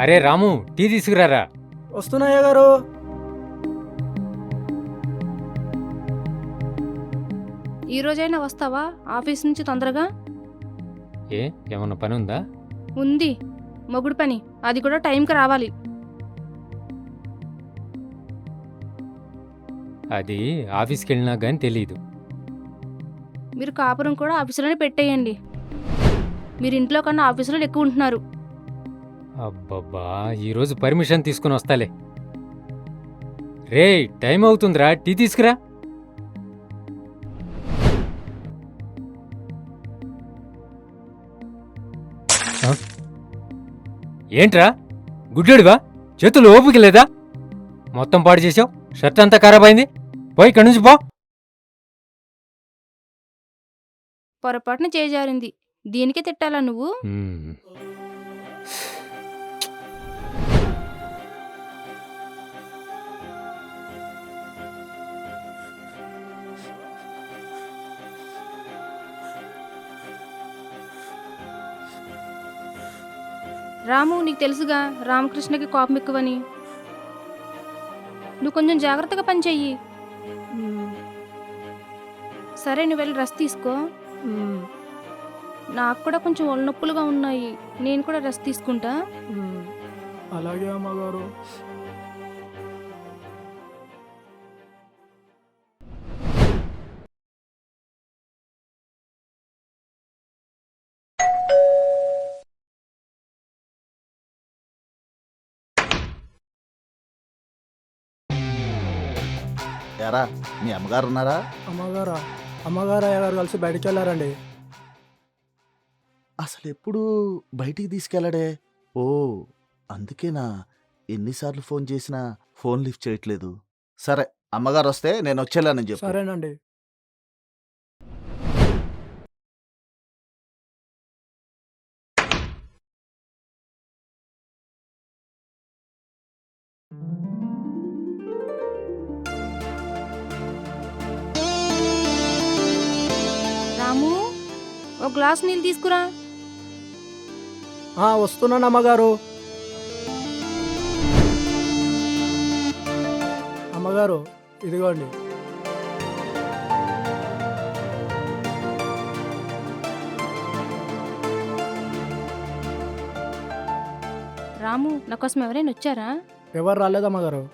అరే రాము టీ తీసుకురారా? వస్తున్నాయ్య గారు? ఈ రోజైనా వస్తావా? ఆఫీస్ నుంచి తొందరగా? ఏ ఏమన్నా పని ఉందా? ఉంది. మొగుడు పని. అది కూడా టైంకి రావాలి. అది ఆఫీస్కి వెళ్ళినా కానీ తెలియదు మీరు కాపురం కూడా ఆఫీసులోనే పెట్టేయండి. మీరు ఇంట్లో కన్నా ఆఫీసులో ఎక్కువ ఉంటున్నారు. అబ్బబ్బా ఈరోజు పర్మిషన్ తీసుకుని వస్తాలే. రే టైం అవుతుందిరా టీ తీసుకురా? ఏంట్రా? గుడ్డేడువా చేతులు ఓపిక లేదా? మొత్తం పాడు చేసావు షర్ట్ అంతా ఖరాబ్ అయింది? పోయి ఇక్కడి నుంచి పో. పొరపాటున చేజారింది. దీనికే తిట్టాలా నువ్వు? రాము నీకు తెలుసుగా రామకృష్ణకి కోపం ఎక్కువని. నువ్వు కొంచెం జాగ్రత్తగా పని చెయ్యి. సరే నువ్వు వెళ్ళి రెస్ట్ తీసుకో. నాకు కూడా కొంచెం ఒళ్ళు నొప్పులుగా ఉన్నాయి. నేను కూడా రెస్ట్ తీసుకుంటా. అలాగే అమ్మగారు. ఎరా మీ అమ్మగారు ఉన్నారా? అమ్మగారా? అమ్మగారు అయ్య గారు కలిసి బయటికి వెళ్ళారండి. అసలు ఎప్పుడు బయటికి తీసుకెళ్ళడే? ఓ అందుకేనా? ఎన్నిసార్లు ఫోన్ చేసినా ఫోన్ లిఫ్ట్ చేయట్లేదు. సరే అమ్మగారు వస్తే నేను వచ్చేలానని చెప్పు. సరేనండి. ఒక గ్లాస్ నీళ్ళు తీసుకురా. ఆ, వస్తున్నాను అమ్మగారు. అమ్మగారు ఇదిగోండి. రాము నా కోసం ఎవరైనా వచ్చారా? ఎవరు రాలేదు అమ్మగారు.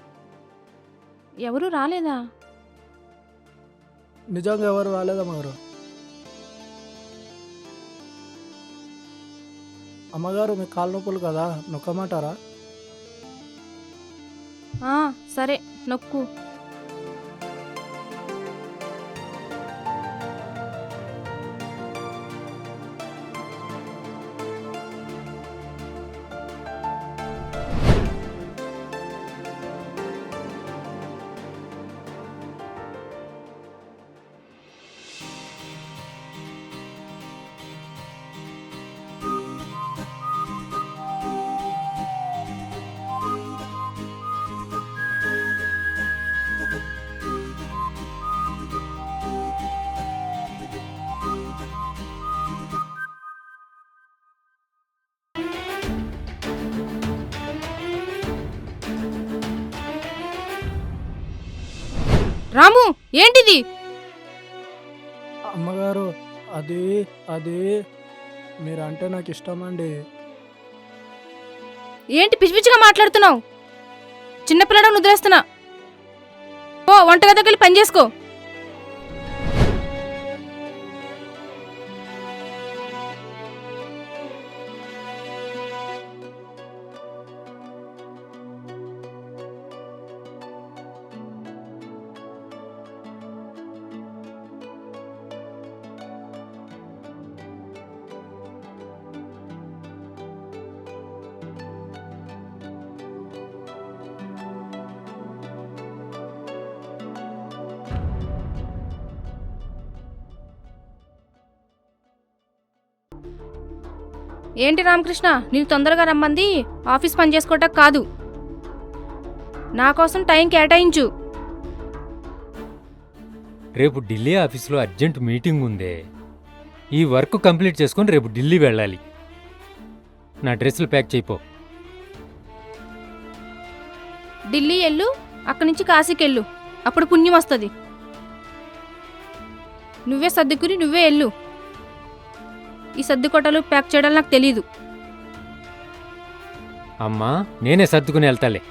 ఎవరూ రాలేదా? నిజంగా ఎవరు రాలేదు అమ్మగారు మీ కాలు నొప్పులు కదా నొక్కమంటారా? సరే నొక్కు. రాము ఏంటిది? అమ్మగారు అది అది మీరంటే నాకు ఇష్టం అండి ఏంటి పిచ్చి పిచ్చిగా మాట్లాడుతున్నావు? చిన్నపిల్లడం వదిలేస్తున్నా. ఓ వంటగదికి వెళ్ళి పని చేసుకో. ఏంటి రామకృష్ణ నేను తొందరగా రమ్మంది? ఆఫీస్ పని చేసుకోవటం కాదు. నా కోసం టైం కేటాయించు. రేపు ఢిల్లీ ఆఫీస్లో అర్జెంట్ మీటింగ్ ఉందే. ఈ వర్క్ కంప్లీట్ చేసుకొని రేపు ఢిల్లీ వెళ్ళాలి. నా డ్రెస్సులు ప్యాక్ చేయిపో. ఢిల్లీ వెళ్ళు అక్కడి నుంచి కాశీకి వెళ్ళు అప్పుడు పుణ్యం వస్తుంది. నువ్వే సర్దుకుని నువ్వే వెళ్ళు. ఈ సర్దు కొట్టలు ప్యాక్ చేయడాలు నాకు తెలీదు. అమ్మా నేనే సర్దుకుని వెళ్తాలే.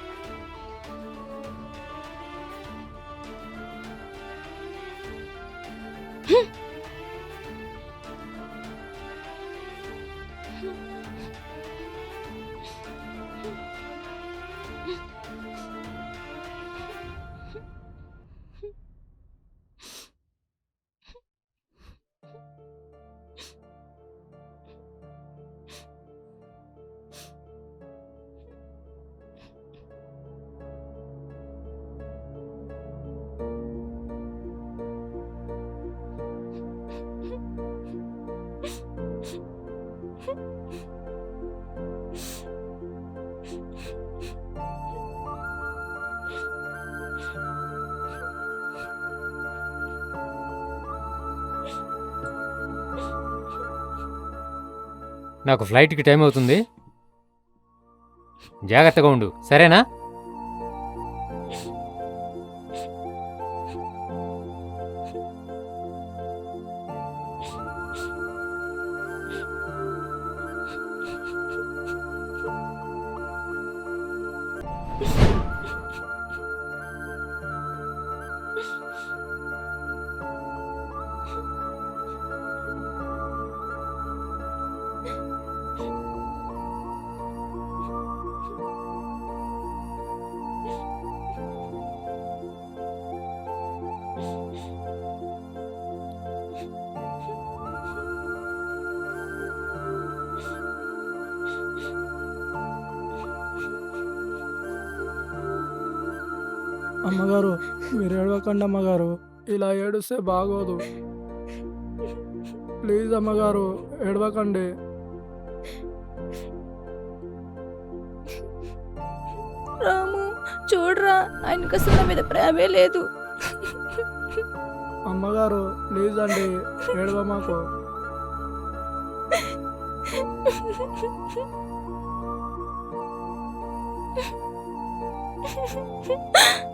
నాకు ఫ్లైట్కి టైం అవుతుంది. జాగ్రత్తగా ఉండు. సరేనా? అమ్మగారు మీరు ఏడవకండి అమ్మగారు. ఇలా ఏడుస్తే బాగోదు. ప్లీజ్ అమ్మగారు ఏడవకండి. రాము చూడరా ఆయనకు అసలు నా మీద ప్రేమే లేదు. అమ్మగారు ప్లీజ్ అండి ఏడవ మాకు.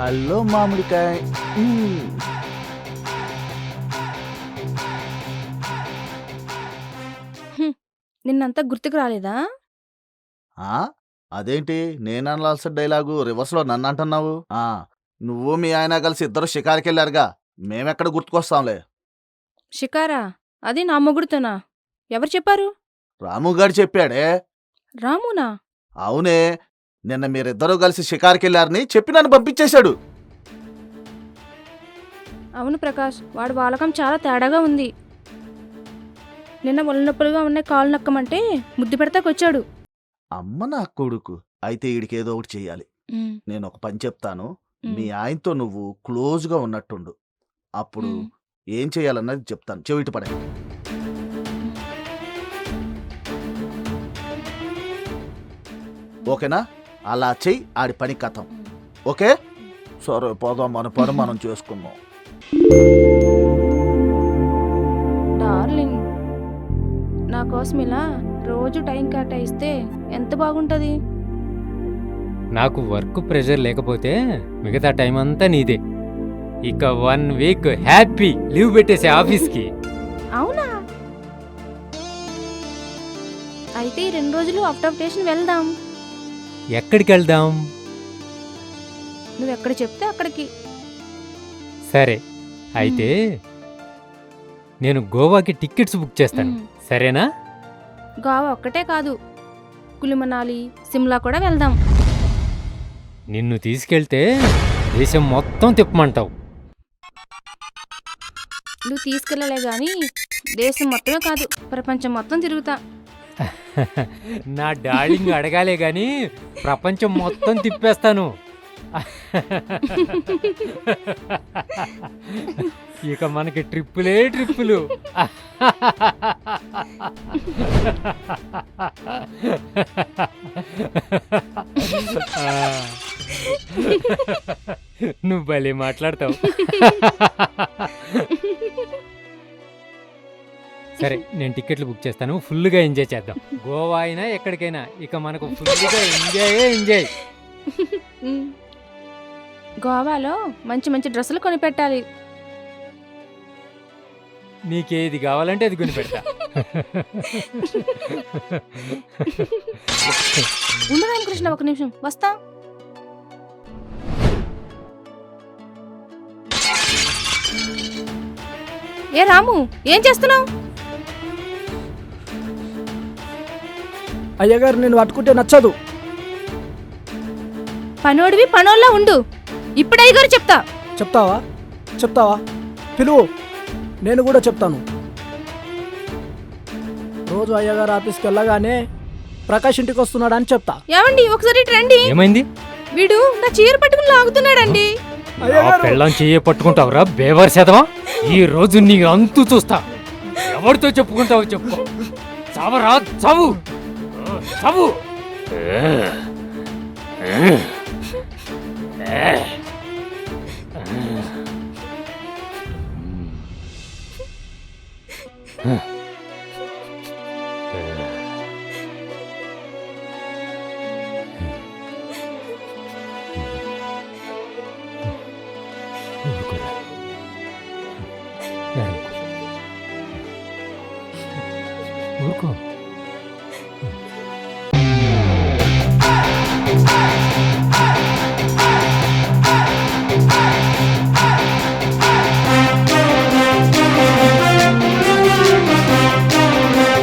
హలో మామిడికాయ. మ్మ్. నిన్నంతా గుర్తుకు రాలేదా? ఆ? అదేంటి? నేను అనాల్సిన డైలాగు రివర్స్లో నన్ను అంటున్నావు ఆ, నువ్వు మీ ఆయన కలిసి ఇద్దరు షికారుకి వెళ్ళారుగా మేమెక్కడ గుర్తుకొస్తాంలే. షికారా? అది నా మొగుడుతోనా? ఎవరు చెప్పారు? రాము గారు చెప్పాడే. రామునా? అవునే. నిన్న మీరిద్దరూ కలిసి షికారుకి వెళ్ళారని చెప్పి నన్ను పంపించేశాడు. అవును ప్రకాష్ వాడు వాలకం చాలా తేడాగా ఉంది. నిన్న ఒళ్ళు నొప్పులుగా ఉన్న కాలు నక్కమంటే ముద్దు పెడతాకొచ్చాడు. అమ్మ నా కొడుకు అయితే ఈడికి ఏదో ఒకటి చెయ్యాలి నేను ఒక పని చెప్తాను. మీ ఆయనతో నువ్వు క్లోజ్గా ఉన్నట్టుండు. అప్పుడు ఏం చేయాలన్నది చెప్తాను. చెవిటి పడే ఓకేనా? అలా చెయ్యి ఆడి పని కథం. ఓకే? సరే పోదాం మన పని మనం చేసుకుందాం. డార్లింగ్ నా కోసం ఇలా రోజు టైం కేటాయిస్తే ఎంత బాగుంటుంది? నాకు వర్క్ ప్రెషర్ లేకపోతే మిగతా టైం అంతా నీదే. ఇక వన్ వీక్ హ్యాపీ లీవ్ పెట్టేసే ఆఫీస్కి. అవునా? అయితే ఈ రెండు రోజులు అవుట్ ఆఫ్ స్టేషన్ వెళ్దాం. ఎక్కడికి వెళ్దాం నువ్వు ఎక్కడ చెప్తే అక్కడికి. సరే అయితే నేను గోవాకి టికెట్స్ బుక్ చేస్తాను. సరేనా? గోవా ఒక్కటే కాదు కులిమనాలి సిమ్లా కూడా వెళ్దాం. నిన్ను తీసుకెళ్తే దేశం మొత్తం తిప్పమంటావు. నువ్వు తీసుకెళ్ళలే గాని దేశం మొత్తమే కాదు ప్రపంచం మొత్తం తిరుగుతా. నా డార్లింగ్ అడగాలే గాని ప్రపంచం మొత్తం తిప్పేస్తాను. ఇక మనకి ట్రిప్పులే ట్రిప్పులు. నువ్వు భలే మాట్లాడతావు. సరే నేను టికెట్లు బుక్ చేస్తాను. ఫుల్గా ఎంజాయ్ చేద్దాం. గోవా అయినా ఎక్కడికైనా ఇక మనకు ఫుల్గా ఎంజాయ్ ఎంజాయ్. గోవాలో మంచి మంచి డ్రెస్సులు కొనిపెట్టాలి. నీకేది కావాలంటే అది కొని పెడతా ఉండు రామకృష్ణ ఒక నిమిషం. వస్తా. ఏ రాము ఏం చేస్తున్నావు? అయ్యగారు నేను పట్టుకుంటే నచ్చదు. పనోడివి పనోళ్ళ ఉండు. ఇప్పుడు అయ్యగారు చెప్తా. చెప్తావా? చెప్తావా? పిలువు. నేను కూడా చెప్తాను. రోజు అయ్యగారు ఆఫీస్కి వెళ్ళగానే ప్రకాష్ ఇంటికి వస్తున్నాడని చెప్తా. ఏమండి ఒకసారి ఇటు రండి. ఏమైంది? వీడు నా చీర పట్టుకుని లాగుతున్నాడండి. పెళ్ళం చెయ్యి పట్టుకుంటావురా బేవర్ శాతమా ఈ రోజు నీ అంతు చూస్తా. ఎవరితో చెప్పుకుంటావు చెప్పు. చావరా చావు! చావు ఊరుకోరా.